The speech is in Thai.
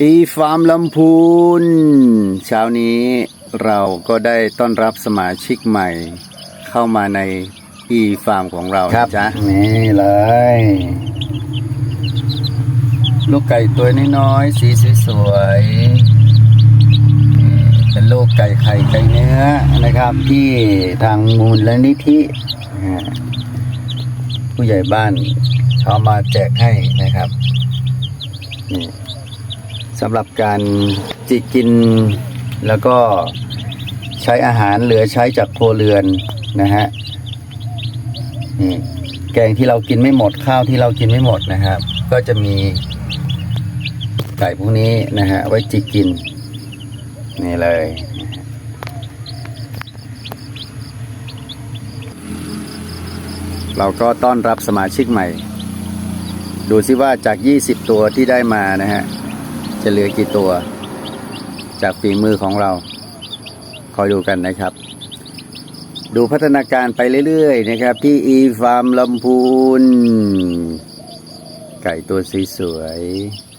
อีฟาร์มลำพูน เช้านี้เราก็ได้ต้อนรับสมาชิกใหม่ เข้ามาในอีฟาร์มของเราครับจ๊ะนี่เลย ลูกไก่ตัวน้อยๆสีสวยๆเป็นลูกไก่ไข่ไก่เนื้อนะครับ ที่ทางมูลและนิธิผู้ใหญ่บ้านเขามาแจกให้นะครับนี่ สำหรับการจิกกิน แล้วก็ใช้อาหารเหลือใช้จากครัวเรือนนะฮะนี่แกงที่เรากินไม่หมดข้าวที่เรากินไม่หมดนะครับ ก็จะมีไก่พวกนี้นะฮะไว้จิกกิน นี่เลยเราก็ต้อนรับสมาชิกใหม่ ดูซิว่าจาก 20 ตัวที่ได้มานะฮะ จะเหลือกี่ตัว จากฝีมือของเรา คอยดูกันนะครับ ดูพัฒนาการไปเรื่อยๆ นะครับ ที่อีฟาร์มลำพูน ไก่ตัวสวยๆ